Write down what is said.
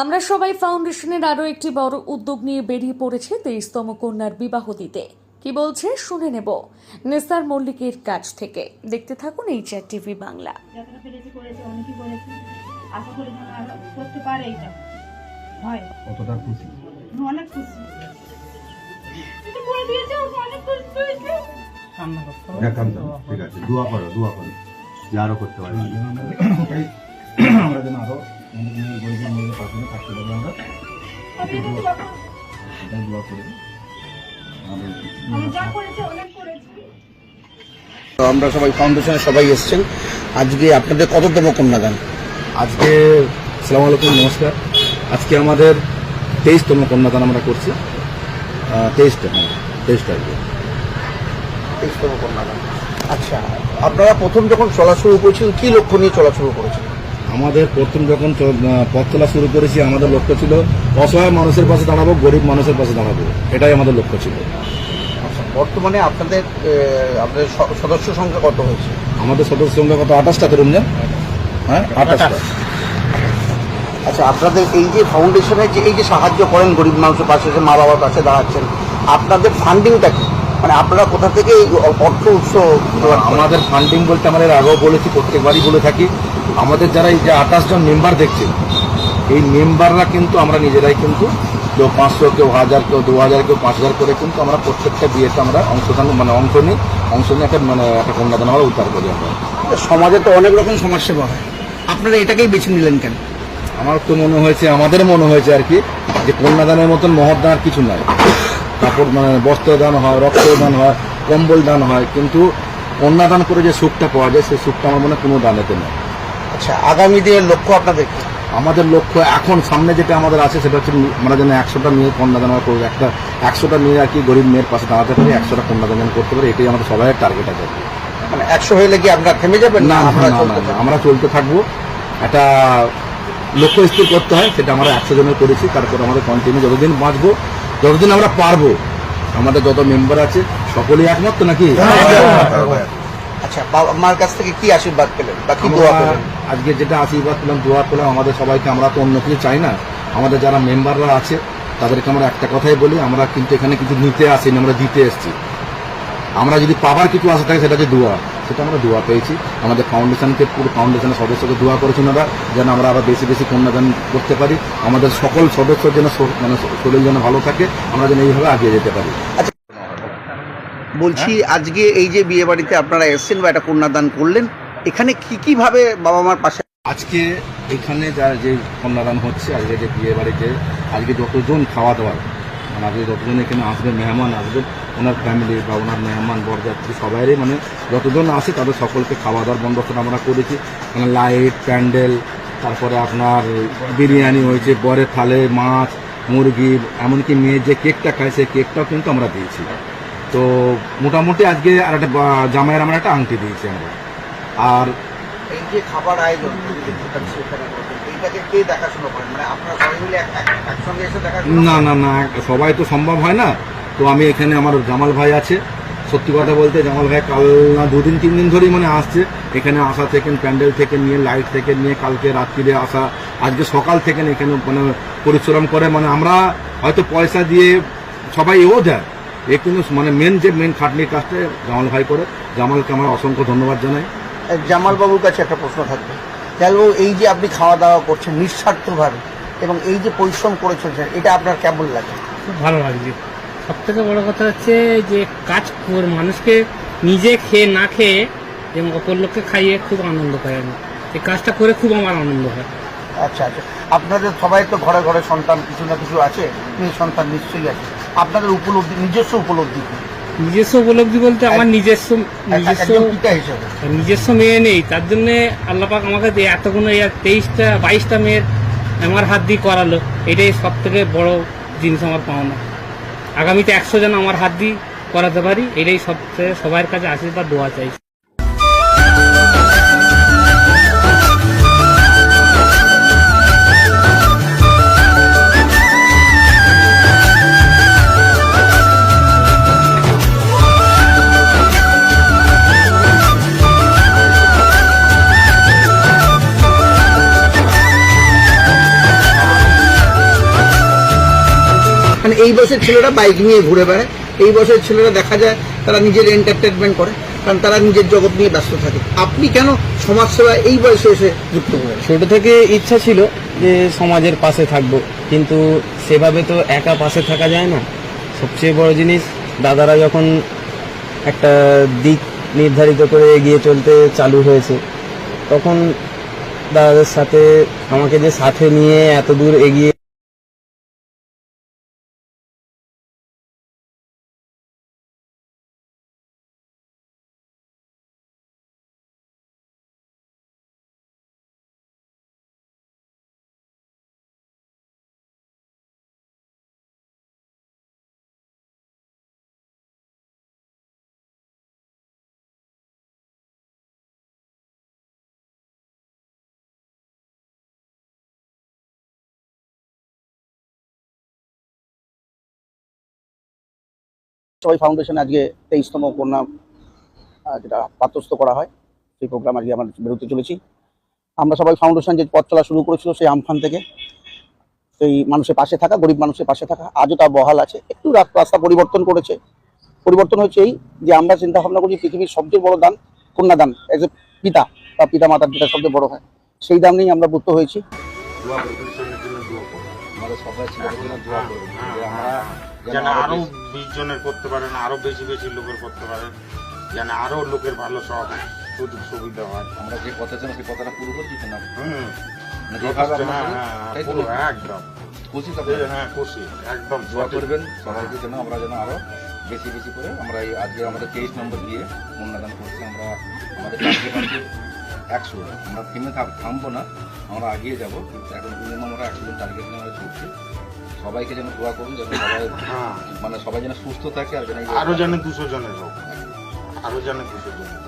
আমরা সবাই ফাউন্ডেশনের আরও একটি বড় উদ্যোগ নিয়ে বেরিয়ে পড়েছে তেইশতম কন্যার বিবাহ দিতে। কি বলছে? শুনে নেব। নেসার মল্লিকের কাছ থেকে। দেখতে থাকুন এই চ্যাট টিভি বাংলা। যতটা পেরেছি করেছি অনেকই করেছি। আশা করি যেন আরও করতে পারে এটা। কতটা খুশি? অনেক খুশি। এটা করে দিয়েছে আমাকে অনেক খুশি হয়েছে। দেখান দাও ঠিক আছে। দোয়া করো দোয়া করো। যে আরও করতে পারি। আমরা যেন আরও গরিবের থাকতে এটা দোয়া করি আমরা সবাই ফাউন্ডেশনে সবাই এসেছেন। আজকে আপনাদের কততম কন্যাদান? আজকে সালাম আলাইকুম নমস্কার। আজকে আমাদের তেইশতম কন্যাদান আমরা করছি। তেইশটা হ্যাঁ তেইশটা আর কি তেইশতম কন্যাদান। আচ্ছা আপনারা প্রথম যখন চলা শুরু করেছিলেন কি লক্ষ্য নিয়ে চলা শুরু করেছিলেন? আমাদের প্রথম যখন পথ চলা শুরু করেছি আমাদের লক্ষ্য ছিল অসহায় মানুষের পাশে দাঁড়াবো গরিব মানুষের পাশে দাঁড়াবো। এটাই আমাদের লক্ষ্য ছিল। আচ্ছা বর্তমানে আপনাদের আপনাদের স- সদস্য সংখ্যা কত হয়েছে? আমাদের সদস্য সংখ্যা কত? আঠাশটা তো রমজান হ্যাঁ আঠাশটা। আচ্ছা আপনাদের এই যে ফাউন্ডেশনে যে এই যে সাহায্য করেন গরিব মানুষের পাশে যে মা বাবার পাশে দাঁড়াচ্ছেন আপনাদের ফান্ডিংটা কি? মানে আপনারা কোথা থেকে এই অর্থ উৎস আমাদের ফান্ডিং বলতে আমরা এর আগেও বলেছি প্রত্যেকবারই বলে থাকি। আমাদের যারা এই যে আঠাশ জন মেম্বার দেখছেন এই মেম্বাররা কিন্তু আমরা নিজেরাই কিন্তু কেউ পাঁচশো কেউ হাজার কেউ দু হাজার কেউ পাঁচ হাজার করে কিন্তু আমরা প্রত্যেকটা বিয়েতে আমরা অংশদান মানে অংশ নিই অংশ নিয়ে একটা মানে একটা কন্যাদান আমরা উদ্ধার করি আমরা। সমাজে তো অনেক রকম সমাজসেবা হয়। আপনারা এটাকেই বেছে নিলেন কেন? আমার তো মনে হয়েছে আমাদের মনে হয়েছে আর কি যে কন্যাদানের মতন মহৎ দান আর কিছু নাই। কাপড় মানে বস্ত্র দান হয় রক্ত দান হয় কম্বল দান হয় কিন্তু কন্যাদান করে যে সুখটা পাওয়া যায় সেই সুখটা আমার মনে হয় কোনো দানেতে নেই। আচ্ছা আগামী দিনের লক্ষ্য আপনাদের আমাদের লক্ষ্য এখন সামনে যেটা আমাদের আছে সেটা হচ্ছে আমরা যেন একশোটা মেয়ে কন্যাদান আমরা করব। একটা একশোটা মেয়ে আর কি গরিব মেয়ের পাশে দাঁড়াতে পারি একশোটা কন্যাদান করতে পারি এটাই আমাদের সবাই টার্গেট আছে। মানে একশো হলে কি আপনারা থেমে যাবেন না? আমরা চলতে থাকব। একটা লক্ষ্য স্থির করতে হয় সেটা আমরা একশো জনের করেছি তারপর আমাদের কন্টিনিউ যতদিন বাঁচবো যতদিন আমরা পারব আমাদের যত মেম্বার আছে সকলেই একমত তো নাকি? আচ্ছা বাবা মার কাছ থেকে কি আশীর্বাদ পেলেন বা কি আমরা দোয়া পেলেন? আজকে যেটা আশীর্বাদ পেলাম দোয়া পেলাম আমাদের সবাইকে আমরা তো অন্য কিছু চাই না। আমাদের যারা মেম্বাররা আছে তাদেরকে আমরা একটা কথাই বলি আমরা কিন্তু এখানে কিছু নিতে আসিনি আমরা দিতে এসেছি। আমরা যদি পাবার কিছু আশা থাকে সেটা হচ্ছে দোয়া। সেটা আমরা দোয়া পেয়েছি। আমাদের ফাউন্ডেশনকে পুরো ফাউন্ডেশনের সদস্যকে দোয়া করেছেন ওরা যেন আমরা আরও বেশি বেশি কন্যাদান করতে পারি। আমাদের সকল সদস্য যেন মানে শরীর যেন ভালো থাকে আমরা যেন এইভাবে আগিয়ে যেতে পারি। বলছি আজকে এই যে বিয়ে বাড়িতে আপনারা এসেছেন বা একটা কন্যাদান করলেন এখানে কি কি ভাবে বাবা মার পাশে আজকে এখানে যা যে কন্যাদান হচ্ছে আজকে যে বিয়ে বাড়িতে আজকে যতজন খাওয়া দাওয়ার আজকে যতজন এখানে আসবে, মেহমান আসবে, ওনার ফ্যামিলি বা ওনার মেহমান, বরযাত্রী সবাইরই মানে যতজন আসে তাদের সকলকে খাওয়া দাওয়ার বন্দোবস্ত আমরা করেছি। মানে লাইট প্যান্ডেল তারপরে আপনার বিরিয়ানি হয়েছে, বরের থালে মাছ, মুরগি, এমনকি মেয়ে যে কেকটা খায়, সেই কেকটাও কিন্তু আমরা দিয়েছি। তো মোটামুটি আজকে আর একটা জামাইয়ের আমরা একটা আংটি দিয়েছি আমরা। আর খাবার আয়োজন কে দেখাশোনা করেন। মানে আপনারা সবাই মিলে এক- এক- একসঙ্গে এসে দেখাশোনা না না না সবাই তো সম্ভব হয় না। তো আমি এখানে আমার জামাল ভাই আছে। সত্যি কথা বলতে জামাল ভাই কাল না দুদিন তিন দিন ধরেই মানে আসছে। এখানে আসা থেকে প্যান্ডেল থেকে নিয়ে লাইট থেকে নিয়ে কালকে রাত্রিরে আসা। আজকে সকাল থেকে এখানে মানে পরিশ্রম করে। মানে আমরা হয়তো পয়সা দিয়ে সবাই এও দেয় এ কিন্তু মানে মেন যে মেন খাটনির কাজটা জামাল ভাই করে। জামালকে আমার অসংখ্য ধন্যবাদ জানাই। জামাল বাবুর কাছে একটা প্রশ্ন থাকবে। জামালবাবু এই যে আপনি খাওয়া দাওয়া করছেন নিঃস্বার্থভাবে এবং এই যে পরিশ্রম করে চলছেন এটা আপনার কেমন লাগে? খুব ভালো লাগছে সব থেকে বড় কথা হচ্ছে যে কাজ করে মানুষকে নিজে খেয়ে না খেয়ে এবং অপর লোককে খাইয়ে খুব আনন্দ পাই আমি। এই কাজটা করে খুব আমার আনন্দ হয়। আচ্ছা আচ্ছা। আপনাদের সবাই তো ঘরে ঘরে সন্তান কিছু না কিছু আছে মেয়ে সন্তান নিশ্চয়ই আছে। আপনাদের উপলব্ধি নিজস্ব উপলব্ধি? নিজস্ব উপলব্ধি বলতে আমার নিজস্ব নিজস্ব নিজস্ব মেয়ে নেই তার জন্য আল্লাপাক আমাকে দিয়ে এতগুলো তেইশটা বাইশটা মেয়ের আমার হাত দিয়ে করালো। এটাই সব থেকে বড় জিনিস আমার পাওনা। আগামীতে একশো জন আমার হাত দিয়ে করাতে পারি এটাই সব সবার কাছে আশীর্বাদ দোয়া চাই। এই বয়সের ছেলেরা বাইক নিয়ে ঘুরে বেড়ায়। এই বয়সের ছেলেরা দেখা যায় তারা নিজের এন্টারটেনমেন্ট করে, কারণ তারা নিজের জগৎ নিয়ে ব্যস্ত থাকে। আপনি কেন সমাজসেবা এই বয়সে এসে যুক্ত করেন ছোট থেকে ইচ্ছা ছিল যে সমাজের পাশে থাকব, কিন্তু সেভাবে তো একা পাশে থাকা যায় না। সবচেয়ে বড় জিনিস, দাদারা যখন একটা দিক নির্ধারিত করে এগিয়ে চলতে চালু হয়েছে, তখন দাদাদের সাথে আমাকে যে সাথে নিয়ে এত দূর এগিয়ে সবাই ফাউন্ডেশন আজকে তেইশতম কন্যা যেটা পাত্রস্থ করা হয় সেই প্রোগ্রাম আজকে আমরা বেরোতে চলেছি। আমরা সবাই ফাউন্ডেশন যে পথ চলা শুরু করেছিল সেই আমফান থেকে সেই মানুষের পাশে থাকা গরিব মানুষের পাশে থাকা আজও তা বহাল আছে। একটু রাস্তা পরিবর্তন করেছে। পরিবর্তন হচ্ছে এই যে আমরা চিন্তা ভাবনা করি পৃথিবীর সবচেয়ে বড় দান কন্যাদান এজ এ পিতা বা পিতা মাতার যেটা সবচেয়ে বড় হয়। সেই দাম নিয়েই আমরা বুদ্ধ হয়েছি। আমাদের সবাই ছেলেদের জন্য দোয়া করবেন। যে আমরা যেন আরও বিশ জনের করতে পারেন আরও বেশি বেশি লোকের করতে পারেন যেন আরও লোকের ভালো সব সুযোগ সুবিধা হয়। আমরা যে কথা ছিল সেই কথাটা পুরো করছি না হুম। মানে হ্যাঁ, হ্যাঁ, তাই তো? পুরো একদম। খুশি হ্যাঁ খুশি একদম। দোয়া করবেন সবাইকে যেন আমরা যেন আরও বেশি বেশি করে আমরা এই আজকে আমাদের তেইশ নম্বর দিয়ে করছি। আমরা আমাদের একশো আমরা থেমে থামবো না আমরা এগিয়ে যাব। কিন্তু এখন আমরা একশো জন টার্গেট নিয়ে আমরা ছুটছি সবাইকে যেন দোয়া করুন যেন সবাই হ্যাঁ মানে সবাই যেন সুস্থ থাকে আর যেন আরও যেন দুশো জনের হোক আরও যেন দুশো জনের।